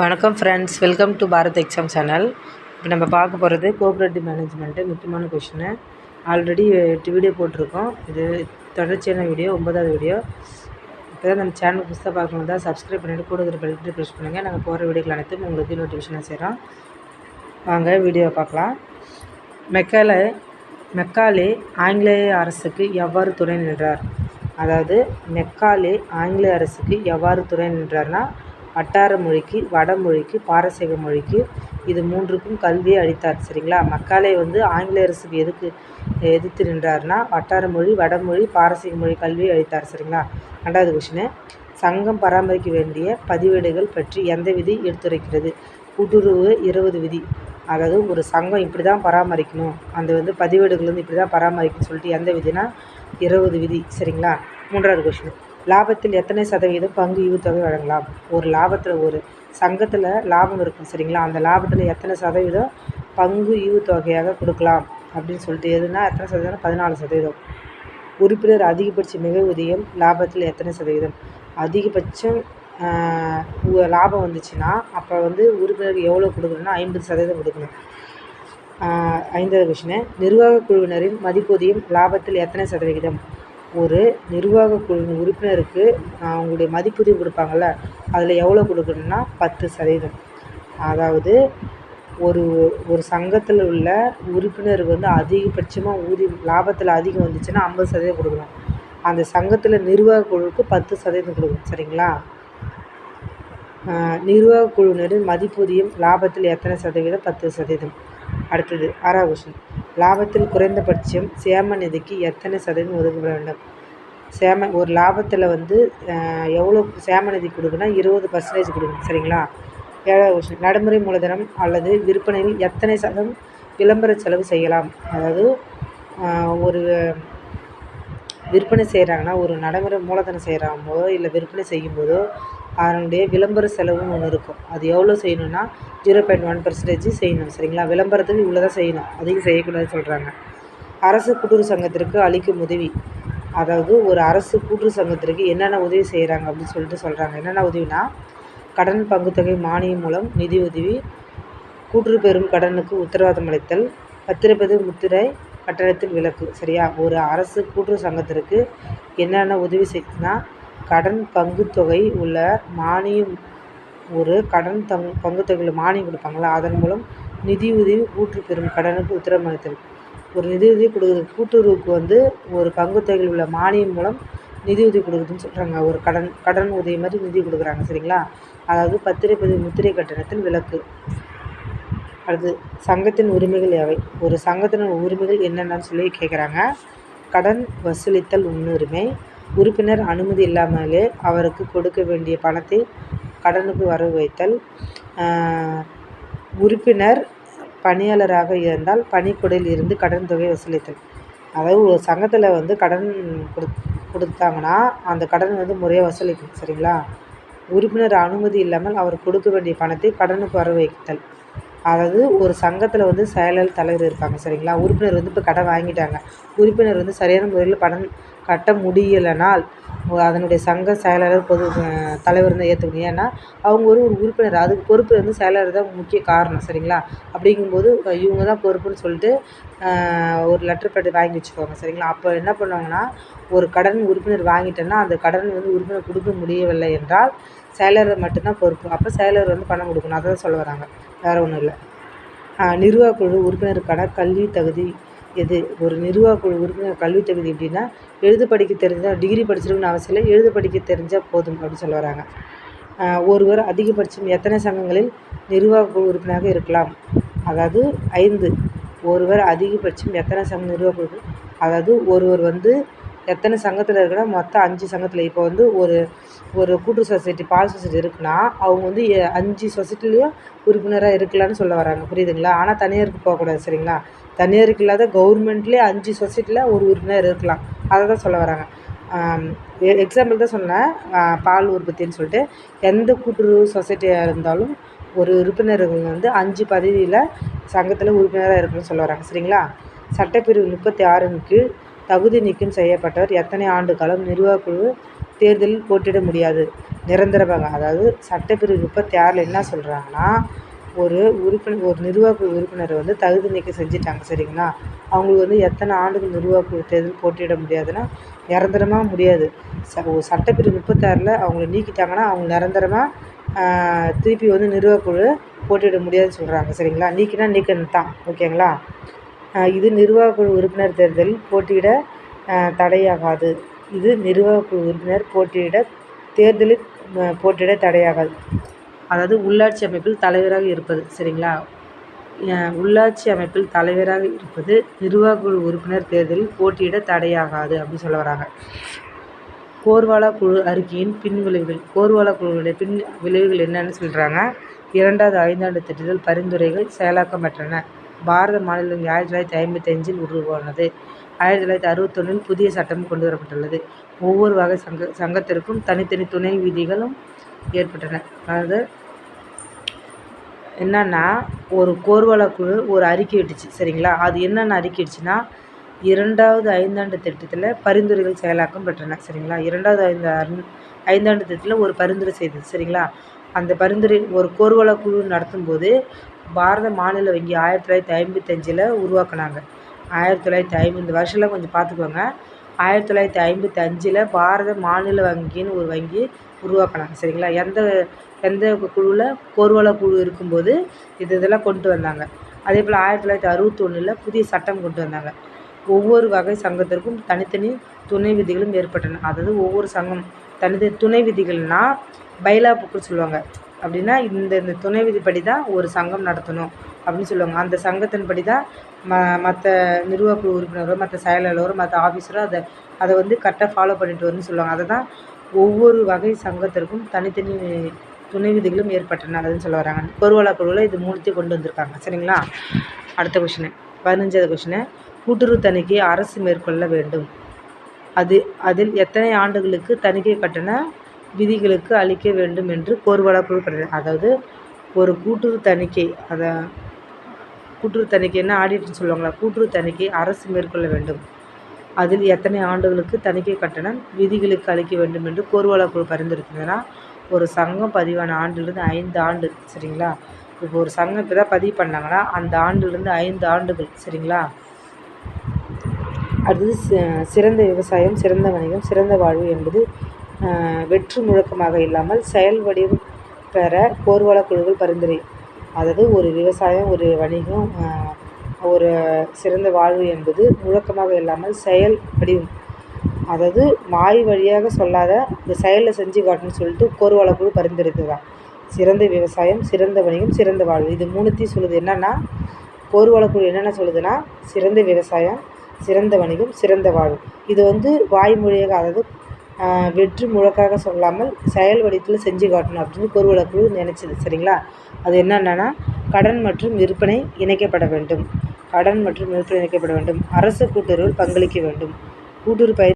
வணக்கம் friends welcome to Bharat exam channel இப்போ நம்ம பார்க்க போகிறது கோஆப்ரேட்டிவ் மேனேஜ்மெண்ட்டு முக்கியமான கொஷினு ஆல்ரெடி எட்டு வீடியோ போட்டிருக்கோம். இது தொடர்ச்சியான வீடியோ ஒன்பதாவது வீடியோ இப்போ தான் நம்ம சேனல் புதுசாக பார்க்கணும் தான் சப்ஸ்கிரைப் பண்ணிவிட்டு கூட இருக்கிற பெல்ட்டு ப்ரெஸ் பண்ணுங்கள் நாங்கள் போகிற வீடியோக்கள் அனைத்தும் உங்களுக்கு நோட்டிஃபிகேஷனாக செய்கிறோம் வாங்க வீடியோவை பார்க்கலாம். மெக்காலே மெக்காலே ஆங்கிலேய அரசுக்கு எவ்வாறு துணை நின்றார்? அதாவது மெக்காலே ஆங்கிலேய அரசுக்கு எவ்வாறு துணை நின்றார்னா வட்டார மொழிக்கு வடமொழிக்கு பாரசீக மொழிக்கு இது மூன்றுக்கும் கல்வியை அளித்தார் சரிங்களா? மக்காலே வந்து ஆங்கில அரசுக்கு எதுக்கு எதிர்த்து நின்றார்னா வட்டார மொழி வடமொழி பாரசீக மொழி கல்வியை அளித்தார் சரிங்களா? ரெண்டாவது கொஷினு சங்கம் பராமரிக்க வேண்டிய பதிவேடுகள் பற்றி எந்த விதி எடுத்துரைக்கிறது? கூட்டுறவு இருபது விதி. அதாவது ஒரு சங்கம் இப்படி தான் பராமரிக்கணும். அந்த வந்து பதிவேடுகள் வந்து இப்படி தான் பராமரிக்கணும்னு சொல்லிட்டு எந்த விதினா இருபது விதி சரிங்களா? மூன்றாவது கொஷின் லாபத்தில் எத்தனை சதவீதம் பங்கு ஈவுத்தொகை வழங்கலாம்? ஒரு லாபத்தில் ஒரு சங்கத்தில் லாபம் இருக்கும் சரிங்களா? அந்த லாபத்தில் எத்தனை சதவீதம் பங்கு ஈவுத்தொகையாக கொடுக்கலாம்? அப்படின்னு சொல்லிட்டு எதுனா எத்தனை சதவீதம் பதினாலு சதவீதம். உறுப்பினர் அதிகபட்ச மிக ஊதியம் லாபத்தில் எத்தனை சதவீதம்? அதிகபட்சம் லாபம் வந்துச்சுன்னா அப்போ வந்து உறுப்பினருக்கு எவ்வளோ கொடுக்கணும்னா ஐம்பது சதவீதம் கொடுக்கணும். ஐந்தாவது கொஷினு நிர்வாக குழுவினரின் மதிப்பூதியம் லாபத்தில் எத்தனை சதவிகிதம் ஒரு நிர்வாக குழு உறுப்பினருக்கு அவங்களுடைய மதிப்பூதியம் கொடுப்பாங்கள்ல அதில் எவ்வளோ கொடுக்கணும்னா பத்து சதவீதம். அதாவது ஒரு ஒரு சங்கத்தில் உள்ள உறுப்பினருக்கு வந்து அதிகபட்சமாக ஊதியம் லாபத்தில் அதிகம் வந்துச்சுன்னா ஐம்பது சதவீதம் கொடுக்கணும் அந்த சங்கத்தில் நிர்வாக குழுவுக்கு பத்து சதவீதம் கொடுக்கணும் சரிங்களா? நிர்வாக குழுவினரின் மதிப்பூதியம் லாபத்தில் எத்தனை சதவீதம்? பத்து சதவீதம். அடுத்தது ஆறாவது கொஸ்டின் லாபத்தில் குறைந்தபட்சம் சேம நிதிக்கு எத்தனை சதவீதம் ஒதுக்கப்பட வேண்டும்? சேம ஒரு லாபத்தில் வந்து எவ்வளோ சேம நிதி கொடுக்கணும் இருபது பர்சன்டேஜ் கொடுக்கணும் சரிங்களா? ஏழாவது கொஸ்டின் நடைமுறை மூலதனம் அல்லது விற்பனையில் எத்தனை சதம் விளம்பர செலவு செய்யலாம்? அதாவது ஒரு விற்பனை செய்கிறாங்கன்னா ஒரு நடைமுறை மூலதனம் செய்கிறாம்போதோ இல்லை விற்பனை செய்யும்போதோ அதனுடைய விளம்பர செலவுன்னு ஒன்று இருக்கும். அது எவ்வளோ செய்யணும்னா ஜீரோ பாயிண்ட் ஒன் பர்சன்டேஜ் செய்யணும் சரிங்களா? விளம்பரத்துக்கு இவ்வளோ தான் செய்யணும். அதிகம் செய்யக்கூடாதுன்னு சொல்கிறாங்க அரசு கூட்டுறவு சங்கத்திற்கு அளிக்கும் உதவி. அதாவது ஒரு அரசு கூட்டுறவு சங்கத்திற்கு என்னென்ன உதவி செய்கிறாங்க அப்படின்னு சொல்லிட்டு சொல்கிறாங்க என்னென்ன உதவினா கடன் பங்குத்தொகை மானியம் மூலம் நிதி உதவி கூட்டுறவு பெறும் கடனுக்கு உத்தரவாதம் அளித்தல் பத்திரப்பது முத்திரை கட்டணத்தில் விலக்கு சரியா? ஒரு அரசு கூட்டுறவு சங்கத்திற்கு என்னென்ன உதவி செய்யுதுன்னா கடன் பங்குத்தொகை உள்ள மானியம் ஒரு கடன் தங் பங்குத்தொகையில் மானியம் கொடுப்பாங்களா? அதன் மூலம் நிதி உதவி பெறும் கடனுக்கு உத்தரமளித்தல் ஒரு நிதி உதவி கொடுக்குறது கூட்டுறவுக்கு வந்து ஒரு பங்குத்தொகையில் உள்ள மானியம் மூலம் நிதி உதவி கொடுக்குதுன்னு சொல்கிறாங்க ஒரு கடன் கடன் உதவி மாதிரி நிதி கொடுக்குறாங்க சரிங்களா? அதாவது பத்திரப்பதிவு முத்திரை கட்டணத்தில் விலக்கு. அடுத்து சங்கத்தின் உரிமைகள் யாவை? ஒரு சங்கத்தின் உரிமைகள் என்னென்னு சொல்லி கேட்குறாங்க கடன் வசூலித்தல் முன்னுரிமை உறுப்பினர் அனுமதி இல்லாமலே அவருக்கு கொடுக்க வேண்டிய பணத்தை கடனுக்கு வரவு வைத்தல். உறுப்பினர் பணியாளராக இருந்தால் பணிக்கொடையில் இருந்து கடன் தொகை வசூலித்தல். அதாவது ஒரு சங்கத்தில் வந்து கடன் கொடு கொடுத்தாங்கன்னா அந்த கடன் வந்து முறையாக வசூலிக்கணும் சரிங்களா? உறுப்பினர் அனுமதி இல்லாமல் அவர் கொடுக்க வேண்டிய பணத்தை கடனுக்கு வர வைத்தல். அதாவது ஒரு சங்கத்தில் வந்து செயலர் தலைவர் இருப்பாங்க சரிங்களா? உறுப்பினர் வந்து இப்போ கடன் வாங்கிட்டாங்க. உறுப்பினர் வந்து சரியான முறையில் பணம் கட்ட முடியலைனால் அதனுடைய சங்க செயலாளர் பொது தலைவர் தான் ஏற்றுக்கணும் ஏன்னா அவங்க ஒரு ஒரு உறுப்பினர் அதுக்கு பொறுப்பு வந்து செயலாளர் தான் முக்கிய காரணம் சரிங்களா? அப்படிங்கும்போது இவங்க தான் பொறுப்புன்னு சொல்லிட்டு ஒரு லெட்டர் பேட் வாங்கி வச்சுக்கோங்க சரிங்களா? அப்போ என்ன பண்ணுவாங்கன்னா ஒரு கடன் உறுப்பினர் வாங்கிட்டேன்னா அந்த கடன் வந்து உறுப்பினர் கொடுக்க முடியவில்லை என்றால் செயலாளர் மட்டும்தான் பொறுப்பு. அப்போ செயலாளர் வந்து பணம் கொடுக்கணும் அதை தான் சொல்ல வராங்க. வேறு ஒன்றும் இல்லை. நிர்வாக குழு உறுப்பினருக்கான கல்வி தகுதி எது? ஒரு நிர்வாக குழு உறுப்பினர் கல்வி தகுதி எப்படின்னா எழுத படிக்க தெரிஞ்சால் டிகிரி படிச்சிருக்கணும்னு அவசியம் இல்லை. எழுத படிக்க தெரிஞ்சால் போதும் அப்படின்னு சொல்ல வராங்க. ஒருவர் அதிகபட்சம் எத்தனை சங்கங்களில் நிர்வாக குழு உறுப்பினராக இருக்கலாம்? அதாவது ஐந்து. ஒருவர் அதிகபட்சம் எத்தனை சங்கம் நிர்வாக குழு அதாவது ஒருவர் வந்து எத்தனை சங்கத்தில் இருக்குன்னா மொத்தம் அஞ்சு சங்கத்தில். இப்போ வந்து ஒரு ஒரு கூட்டு சொசைட்டி பால் சொசைட்டி இருக்குன்னா அவங்க வந்து எ- அஞ்சு சொசைட்டிலையும் உறுப்பினராக இருக்கலாம்னு சொல்ல வராங்க. புரியுதுங்களா? ஆனால் தனியாருக்கு போகக்கூடாது சரிங்களா? தனியாருக்கு இல்லாத கவர்மெண்ட்லேயே அஞ்சு சொசைட்டியில் ஒரு உறுப்பினர் இருக்கலாம். அதை தான் சொல்ல வராங்க. எக்ஸாம்பிள் தான் சொன்னேன். பால் உற்பத்தின்னு சொல்லிட்டு எந்த கூட்டுறவு சொசைட்டியாக இருந்தாலும் ஒரு உறுப்பினர்கள் வந்து அஞ்சு பதவியில் சங்கத்தில் உறுப்பினராக இருக்கணும்னு சொல்ல வராங்க. சரிங்களா? சட்டப்பிரிவு முப்பத்தி ஆறின் கீழ் தகுதி நீக்கம் செய்யப்பட்டவர் எத்தனை ஆண்டு காலம் நிர்வாகக்குழு தேர்தலில் போட்டியிட முடியாது. நிரந்தரமாக அதாவது சட்டப்பிரிவு முப்பத்தி என்ன சொல்கிறாங்கன்னா ஒரு உறுப்பினர் ஒரு நிர்வாக உறுப்பினரை வந்து தகுதி நீக்கம் செஞ்சுட்டாங்க சரிங்களா? அவங்களுக்கு வந்து எத்தனை ஆண்டுகள் நிர்வாக தேர்தல் போட்டியிட முடியாதுன்னா நிரந்தரமாக முடியாது. ச ஒரு சட்டப்பிரிவு முப்பத்தாறில் அவங்கள நீக்கிட்டாங்கன்னா அவங்க நிரந்தரமாக திருப்பி வந்து நிர்வாகக்குழு போட்டியிட முடியாதுன்னு சொல்கிறாங்க சரிங்களா? நீக்கினா நீக்கணும் தான் ஓகேங்களா? இது நிர்வாகக்குழு உறுப்பினர் தேர்தலில் போட்டியிட தடையாகாது. இது நிர்வாக குழு உறுப்பினர் போட்டியிட தேர்தலில் போட்டியிட தடையாகாது. அதாவது உள்ளாட்சி அமைப்பில் தலைவராக இருப்பது சரிங்களா? உள்ளாட்சி அமைப்பில் தலைவராக இருப்பது நிர்வாகக்குழு உறுப்பினர் தேர்தலில் போட்டியிட தடையாகாது அப்படின்னு சொல்ல வராங்க. கோர்வாலா குழு அறிக்கையின் பின் விளைவுகள். கோர்வாலா குழுவுடைய பின் விளைவுகள் என்னன்னு சொல்கிறாங்க இரண்டாவது ஐந்தாண்டு திட்டத்தில் பரிந்துரைகள் செயலாக்கமற்றன பாரத மாநிலம் ஆயிரத்தி தொள்ளாயிரத்தி ஐம்பத்தி அஞ்சில் உருவானது. ஆயிரத்தி தொள்ளாயிரத்தி அறுபத்தொன்னில் புதிய சட்டம் கொண்டு வரப்பட்டுள்ளது. ஒவ்வொரு வகை சங்க சங்கத்திற்கும் தனித்தனி துணை விதிகளும் ஏற்பட்டன. அதாவது என்னன்னா ஒரு கோர்வல குழு ஒரு அறிக்கை விட்டுச்சு சரிங்களா? அது என்னென்ன அறிக்கை விட்டுச்சுன்னா இரண்டாவது ஐந்தாண்டு திட்டத்தில் பரிந்துரைகள் செயலாக்கம் பெற்றன சரிங்களா? இரண்டாவது ஐந்து ஐந்தாண்டு திட்டத்தில் ஒரு பரிந்துரை செய்தது சரிங்களா? அந்த பரிந்துரை ஒரு கோர்வல குழு நடத்தும் போது பாரத மாநில வங்கி ஆயிரத்தி தொள்ளாயிரத்தி ஐம்பத்தஞ்சில் உருவாக்குனாங்க. ஆயிரத்தி தொள்ளாயிரத்தி ஐம்பது இந்த வருஷம்லாம் கொஞ்சம் பார்த்துக்கோங்க. ஆயிரத்தி தொள்ளாயிரத்தி ஐம்பத்தஞ்சில் பாரத மாநில வங்கின்னு ஒரு வங்கி உருவாக்கினாங்க. சரிங்களா? எந்த எந்த குழுவில் கோர்வல குழு இருக்கும்போது இது இதெல்லாம் கொண்டு வந்தாங்க. அதே போல் ஆயிரத்தி தொள்ளாயிரத்தி அறுபத்தொன்னில் புதிய சட்டம் கொண்டு வந்தாங்க. ஒவ்வொரு வகை சங்கத்திற்கும் தனித்தனி துணை விதிகளும் ஏற்பட்டன. அதாவது ஒவ்வொரு சங்கம் தனித்தனி துணை விதிகள்னால் பைலா புக்குன்னு சொல்லுவாங்க. அப்படின்னா இந்த இந்த துணை விதிப்படி தான் ஒரு சங்கம் நடத்தணும் அப்படின்னு சொல்லுவாங்க. அந்த சங்கத்தின்படி தான் ம மற்ற நிர்வாக உறுப்பினரோ மற்ற செயலாளரோ மற்ற ஆஃபீஸரோ அதை அதை வந்து கரெக்டாக ஃபாலோ பண்ணிட்டு வரணும்னு சொல்லுவாங்க. அதை தான் ஒவ்வொரு வகை சங்கத்திற்கும் தனித்தனி துணை விதிகளும் ஏற்பட்டன அதுன்னு சொல்ல வராங்க. பொருளாதார குழுவில் இது மூணுத்தையும் கொண்டு வந்திருக்காங்க. சரிங்களா? அடுத்த கொஷினு பதினஞ்சாவது கொஷினு கூட்டுறவு தணிக்கை அரசு மேற்கொள்ள வேண்டும். அது அதில் எத்தனை ஆண்டுகளுக்கு தணிக்கை கட்டண விதிகளுக்கு அளிக்க வேண்டும் என்று கோர்வலா குழு அதாவது ஒரு கூட்டுறவு தணிக்கை அதை கூட்டுறவு தணிக்கைன்னா ஆடிட்னு சொல்லுவாங்களா? கூட்டுறவு தணிக்கை அரசு மேற்கொள்ள வேண்டும். அதில் எத்தனை ஆண்டுகளுக்கு தணிக்கை கட்டணம் விதிகளுக்கு அளிக்க வேண்டும் என்று கோர்வலா குழு பரிந்துரைத்ததுன்னா ஒரு சங்கம் பதிவான ஆண்டிலிருந்து ஐந்து ஆண்டு சரிங்களா? இப்போ ஒரு சங்கம் இப்போ தான் பதிவு பண்ணாங்கன்னா அந்த ஆண்டிலிருந்து ஐந்து ஆண்டுகள் சரிங்களா? அடுத்தது சிறந்த விவசாயம் சிறந்த வணிகம் சிறந்த வாழ்வு என்பது வெற்று முழக்கமாக இல்லாமல் செயல் வடிவம் பெற போர்வள குழுக்கள் பரிந்துரை. அதாவது ஒரு விவசாயம் ஒரு வணிகம் ஒரு சிறந்த வாழ்வு என்பது முழக்கமாக இல்லாமல் செயல் வடிவம். அதாவது வாய் வழியாக சொல்லாத இந்த செயலில் செஞ்சு காட்டணும்னு சொல்லிட்டு கோர்வள குழு பரிந்துரைத்ததான் சிறந்த விவசாயம் சிறந்த வணிகம் சிறந்த வாழ்வு. இது மூணுத்தையும் சொல்லுது என்னென்னா கோர்வள குழு என்னென்ன சொல்லுதுன்னா சிறந்த விவசாயம் சிறந்த வணிகம் சிறந்த வாழ்வு. இது வந்து வாய்மொழியாக அதாவது வெற்று முழக்காக சொல்லாமல் செயல் வடிவத்தில் செஞ்சு காட்டணும் அப்படின்னு பொருளை குழு நினச்சிது சரிங்களா? அது என்னென்னா கடன் மற்றும் விற்பனை இணைக்கப்பட வேண்டும். கடன் மற்றும் விற்பனை இணைக்கப்பட வேண்டும். அரசு கூட்டுறவில் பங்களிக்க வேண்டும். கூட்டுறவு பயிர்